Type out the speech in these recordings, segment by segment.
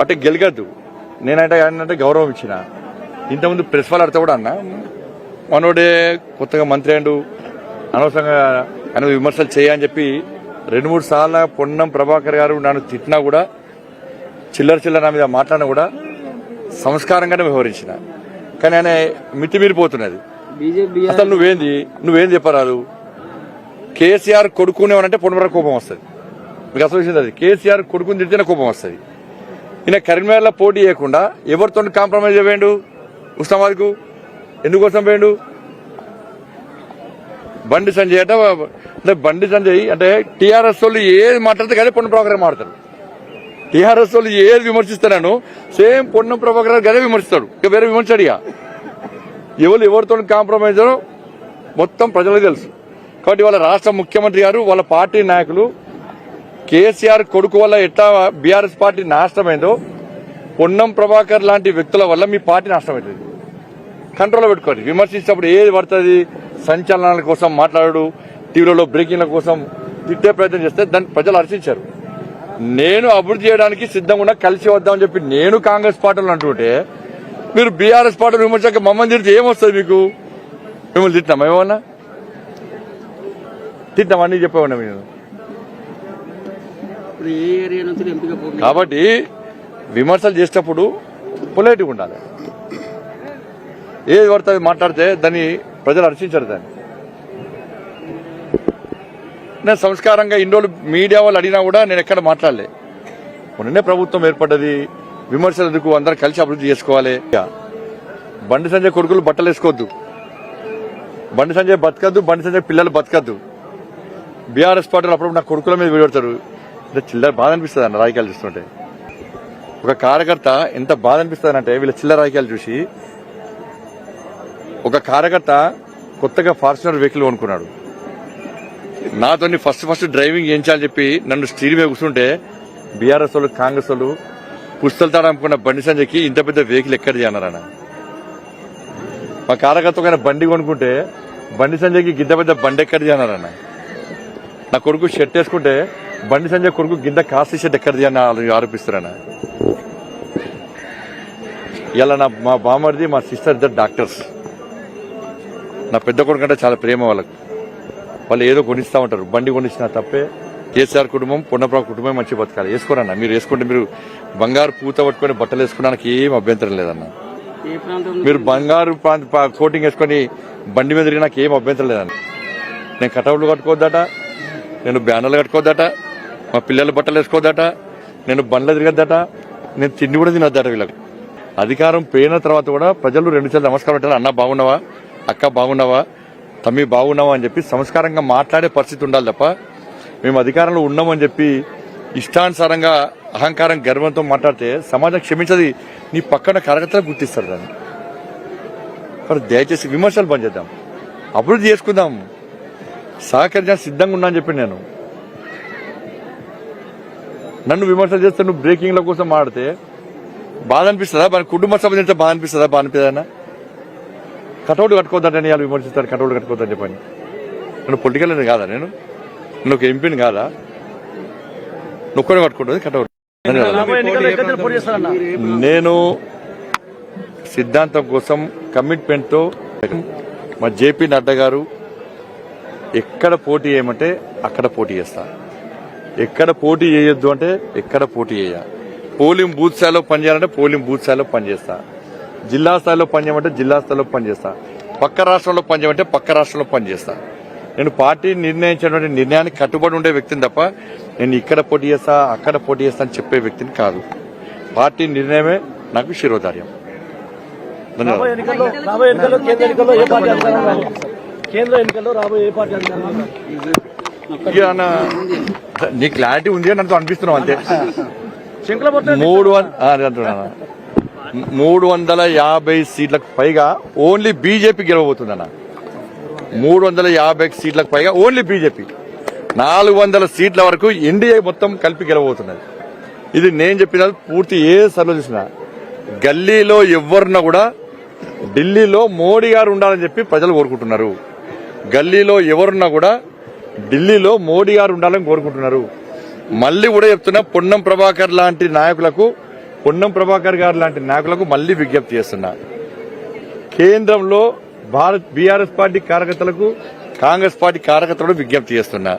అంటే గెలగద్దు. నేనంటే అంటే గౌరవం ఇచ్చిన. ఇంతకుముందు ప్రెస్ వాళ్ళు అడితే కూడా అన్న మనోడే కొత్తగా మంత్రి అయ్యిండు. అనవసరంగా ఆయన విమర్శలు చేయని చెప్పి రెండు మూడు సార్లు పొన్నం ప్రభాకర్ గారు నన్ను తిట్టినా కూడా చిల్లర చిల్లర నా మీద మాట్లాడినా కూడా సంస్కారంగానే వ్యవహరించిన. కానీ ఆయన మితిమీరిపోతున్నది. అసలు నువ్వేంది? నువ్వేం చెప్పరాదు? కేసీఆర్ కొడుకునేవనంటే పొన్నమర కోపం వస్తుంది. మీకు అసలు విషయం అది? కేసీఆర్ కొడుకుని తిడితేనే కోపం వస్తుంది. ఈయన కరీంనగర్లో పోటీ చేయకుండా ఎవరితో కాంప్రమైజ్ చేయండు ఉస్మాబాద్కు ఎందుకోసం పోయిండు బండి సంజయ్ అంటే అంటే బండి సంజయ్ అంటే టీఆర్ఎస్ వాళ్ళు ఏది మాట్లాడితే కానీ పొన్నం ప్రభాకర్ మాట్లాడతారు. టీఆర్ఎస్ వాళ్ళు ఏది విమర్శిస్తున్నాను సేమ్ పొన్ను ప్రభాకర్ గదే విమర్శిస్తాడు ఇక వేరే విమర్శడు ఇక ఎవరు ఎవరితో కాంప్రమైజ్ మొత్తం ప్రజలకు తెలుసు. కాబట్టి వాళ్ళ రాష్ట్ర ముఖ్యమంత్రి గారు వాళ్ళ పార్టీ నాయకులు కేసీఆర్ కొడుకు వల్ల ఎట్లా బీఆర్ఎస్ పార్టీ నాశనమైందో పొన్నం ప్రభాకర్ లాంటి వ్యక్తుల వల్ల మీ పార్టీ నాశనమైంది. కంట్రోల్లో పెట్టుకోండి. విమర్శించినప్పుడు ఏది పడుతుంది? సంచలనాల కోసం మాట్లాడు టీవీలలో బ్రేకింగ్ల కోసం తిట్టే ప్రయత్నం చేస్తే దాన్ని ప్రజలు హర్షించారు. నేను అభివృద్ధి చేయడానికి సిద్ధంగా ఉన్నా కలిసి వద్దామని చెప్పి నేను కాంగ్రెస్ పార్టీలో అంటుంటే మీరు బీఆర్ఎస్ పార్టీలు విమర్శక మమ్మల్ని తిడితే ఏమొస్తుంది మీకు? మిమ్మల్ని తిట్టినామా ఏమన్నా తిట్టినామా అన్నీ చెప్పేవన్నా మేము ఇప్పుడు ఏ ఏరియా నుంచి ఎంపిక కాబట్టి విమర్శలు చేసేటప్పుడు పొలైట్గా ఉండాలి. ఏది పడితే మాట్లాడితే దాన్ని ప్రజలు హర్షించరు దాన్ని. నేను సంస్కారంగా ఇన్ని రోజులు మీడియా వాళ్ళు అడిగినా కూడా నేను ఎక్కడ మాట్లాడలే. మొన్ననే ప్రభుత్వం ఏర్పడ్డది విమర్శలు ఎందుకు అందరం కలిసి అభివృద్ధి చేసుకోవాలి. బండి సంజయ్ కొడుకులు బట్టలు వేసుకోవద్దు. బండి సంజయ్ బతకద్దు బండి సంజయ్ పిల్లలు బతకద్దు. బీఆర్ఎస్ పార్టీలు అప్పుడు నా కొడుకుల మీద విడతారు అంటే చిల్లర బాధ అనిపిస్తుంది అన్న రాజకీయాలు చూస్తుంటే. ఒక కార్యకర్త ఎంత బాధ అనిపిస్తుంది అంటే వీళ్ళ చిల్లర రాజకీయాలు చూసి ఒక కార్యకర్త కొత్తగా ఫార్చునర్ వెహికల్ కొనుక్కున్నాడు. నాతో ఫస్ట్ ఫస్ట్ డ్రైవింగ్ చేయించాలని చెప్పి నన్ను స్టీల్ మీద కూర్చుంటే బీఆర్ఎస్ వాళ్ళు కాంగ్రెస్ వాళ్ళు పుస్తలు తాడనుకున్న బండి సంజయ్కి ఇంత పెద్ద వెహికల్ ఎక్కడ చేయన్నారన్న మా కార్యకర్త ఒక బండి కొనుక్కుంటే బండి సంజయ్కి ఇంత పెద్ద బండి ఎక్కడ చేయన్నారన్న నా కొడుకు షర్ట్ వేసుకుంటే బండి సంజయ్ కొడుకు గింత కాస్ట్లీ షర్ట్ ఎక్కడ చేయని ఆరోపిస్తారన్న. ఇలా నా మా బామర్ది మా సిస్టర్ ఇద్దరు డాక్టర్స్ నా పెద్ద కొడుకు అంటే చాలా ప్రేమ వాళ్ళకు. వాళ్ళు ఏదో కొనిస్తా ఉంటారు. బండి కొనిచ్చినా తప్పే. కేసీఆర్ కుటుంబం పొన్నప్రావు కుటుంబం మంచి బతకాలి. వేసుకోరన్న. మీరు వేసుకుంటే మీరు బంగారు పూత పట్టుకొని బట్టలు వేసుకోవడానికి ఏం అభ్యంతరం లేదన్న. మీరు బంగారు ప్రాంత కోటింగ్ వేసుకొని బండి మీద తిరిగి నాకు ఏం అభ్యంతరం లేదన్న. నేను కటౌట్లు కట్టుకోవద్దట. నేను బ్యానర్లు కట్టుకోద్దట మా పిల్లల బట్టలు వేసుకోద్దట నేను బండ్లు తిరగద్దట నేను తిండి కూడా తినొద్దట వీళ్ళకి. అధికారం పోయిన తర్వాత కూడా ప్రజలు రెండు చేతులు నమస్కారం పెట్టారు అన్న బాగున్నావా? అక్క బాగున్నావా? తమ్మి బాగున్నావా? అని చెప్పి సంస్కారంగా మాట్లాడే పరిస్థితి ఉండాలి తప్ప మేము అధికారంలో ఉన్నామని చెప్పి ఇష్టానుసారంగా అహంకారం గర్వంతో మాట్లాడితే సమాజం క్షమించది. నీ పక్కన కార్యకర్తలు గుర్తిస్తారు దాన్ని. దయచేసి విమర్శలు పనిచేద్దాం చేద్దాం. అభివృద్ధి చేసుకుందాం. సహకరించడానికి సిద్ధంగా ఉన్నా అని చెప్పి నేను. నన్ను విమర్శలు చేస్తే నువ్వు బ్రేకింగ్ల కోసం ఆడితే బాధ అనిపిస్తుందా? మన కుటుంబ సంబంధించిన బాధ అనిపిస్తుందా? బాధ అనిపిస్తుందా కటౌట్ కట్టుకోవద్దంటే వాళ్ళు విమర్శిస్తాను కటౌట్ కట్టుకోద్దని చెప్పని. నేను పొలిటికల్ కాదా నేను? నువ్వు ఒక ఎంపీని కాదా? నొక్కడే కట్టుకుంటుంది కటౌట్ నేను సిద్ధాంతం కోసం కమిట్మెంట్తో మా జేపీ నడ్డా గారు ఎక్కడ పోటీ చేయమంటే అక్కడ పోటీ చేస్తా. ఎక్కడ పోటీ చేయొద్దు అంటే ఎక్కడ పోటీ చేయ. పోలింగ్ బూత్ స్థాయిలో పనిచేయాలంటే పోలింగ్ బూత్ స్థాయిలో పనిచేస్తా. జిల్లా స్థాయిలో పనిచేయమంటే జిల్లా స్థాయిలో పనిచేస్తా. పక్క రాష్ట్రంలో పనిచేయమంటే పక్క రాష్ట్రంలో పనిచేస్తా. నేను పార్టీ నిర్ణయించినటువంటి నిర్ణయానికి కట్టుబడి ఉండే వ్యక్తిని తప్ప నేను ఇక్కడ పోటీ చేస్తా అక్కడ పోటీ చేస్తా అని చెప్పే వ్యక్తిని కాదు. పార్టీ నిర్ణయమే నాకు శిరోధార్యం. ధన్యవాదాలు కేంద్ర ఎన్నికల్లో రాబోయే ఏ పార్టీ నీ క్లారిటీ ఉంది అని నాకు అనిపిస్తున్నావు అంతే. మూడు అంటున్నాను. మూడు వందల యాభై సీట్లకు పైగా ఓన్లీ బీజేపీ గెలవబోతుందన్న. మూడు వందల యాభై సీట్లకు పైగా ఓన్లీ బీజేపీ. నాలుగు వందల సీట్ల వరకు ఎన్డీఏ మొత్తం కలిపి గెలవబోతున్నది. ఇది నేను చెప్పిన పూర్తి ఏ సర్లో చూసినా. గల్లీలో ఎవరున్నా కూడా ఢిల్లీలో మోడీ గారు ఉండాలని చెప్పి ప్రజలు కోరుకుంటున్నారు. గల్లీలో ఎవరున్నా కూడా ఢిల్లీలో మోడీ గారు ఉండాలని కోరుకుంటున్నారు. మళ్ళీ కూడా చెప్తున్నా పొన్నం ప్రభాకర్ లాంటి నాయకులకు పొన్నం ప్రభాకర్ గారు లాంటి నాయకులకు మళ్ళీ విజ్ఞప్తి చేస్తున్నా. కేంద్రంలో భారత్ బీఆర్ఎస్ పార్టీ కార్యకర్తలకు కాంగ్రెస్ పార్టీ కార్యకర్తలకు విజ్ఞప్తి చేస్తున్నా.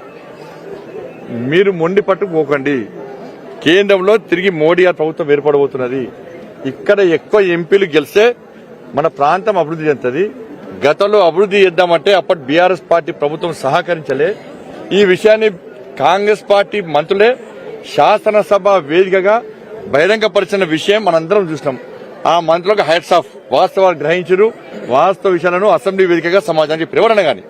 మీరు మొండి పట్టుకుపోకండి కేంద్రంలో తిరిగి మోడీ గారి ప్రభుత్వం ఏర్పడబోతున్నది. ఇక్కడ ఎక్కువ ఎంపీలు గెలిస్తే మన ప్రాంతం అభివృద్ధి చెందుతుంది. గతంలో అభివృద్ధి చేద్దామంటే అప్పటి బీఆర్ఎస్ పార్టీ ప్రభుత్వం సహకరించలే. ఈ విషయాన్ని కాంగ్రెస్ పార్టీ మంత్రులే శాసనసభ వేదికగా బహిరంగపరిచిన విషయం మనందరం చూసినాం. ఆ మంత్రులకు హైట్స్ ఆఫ్ వాస్తవాలు గ్రహించరు. వాస్తవ విషయాలను అసెంబ్లీ వేదికగా సమాజానికి ప్రేరణ గాని.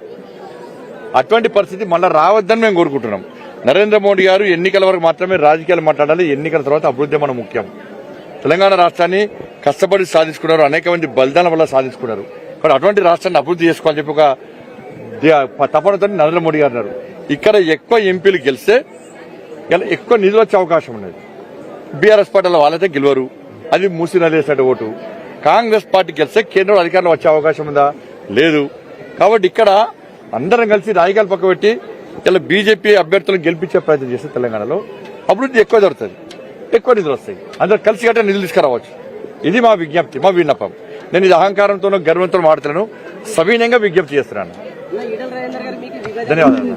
అటువంటి పరిస్థితి మళ్ళీ రావద్దని మేము కోరుకుంటున్నాం. నరేంద్ర మోడీ గారు ఎన్నికల వరకు మాత్రమే రాజకీయాలు మాట్లాడాలి. ఎన్నికల తర్వాత అభివృద్ధి మన ముఖ్యం. తెలంగాణ రాష్ట్రాన్ని కష్టపడి సాధించుకున్నారు. అనేక మంది బలిదానం వల్ల సాధించుకున్నారు. మరి అటువంటి రాష్ట్రాన్ని అభివృద్ధి చేసుకోవాలని చెప్పి ఒక దే- తపనతో నరేంద్ర మోడీ గారు అన్నారు. ఇక్కడ ఎక్కువ ఎంపీలు గెలిస్తే ఇలా ఎక్కువ నిధులు వచ్చే అవకాశం ఉన్నది. బీఆర్ఎస్ పార్టీలో వాళ్ళైతే గెలవరు. అది మూసి నదిలేసాడు ఓటు. కాంగ్రెస్ పార్టీ గెలిస్తే కేంద్రంలో అధికారంలో వచ్చే అవకాశం ఉందా? లేదు. కాబట్టి ఇక్కడ అందరం కలిసి రాజకీయాలు పక్క పెట్టి ఇలా బీజేపీ అభ్యర్థులను గెలిపించే ప్రయత్నం చేస్తే తెలంగాణలో అభివృద్ధి ఎక్కువ జరుగుతుంది. ఎక్కువ నిధులు వస్తాయి. అందరూ కలిసి కట్టే నిధులు తీసుకురావచ్చు. ఇది మా విజ్ఞప్తి మా విన్నపం. నేను ఇది అహంకారంతోనో గర్వంతో మాడుతున్నాను సవీనంగా విజ్ఞప్తి చేస్తున్నాను. ధన్యవాదాలు.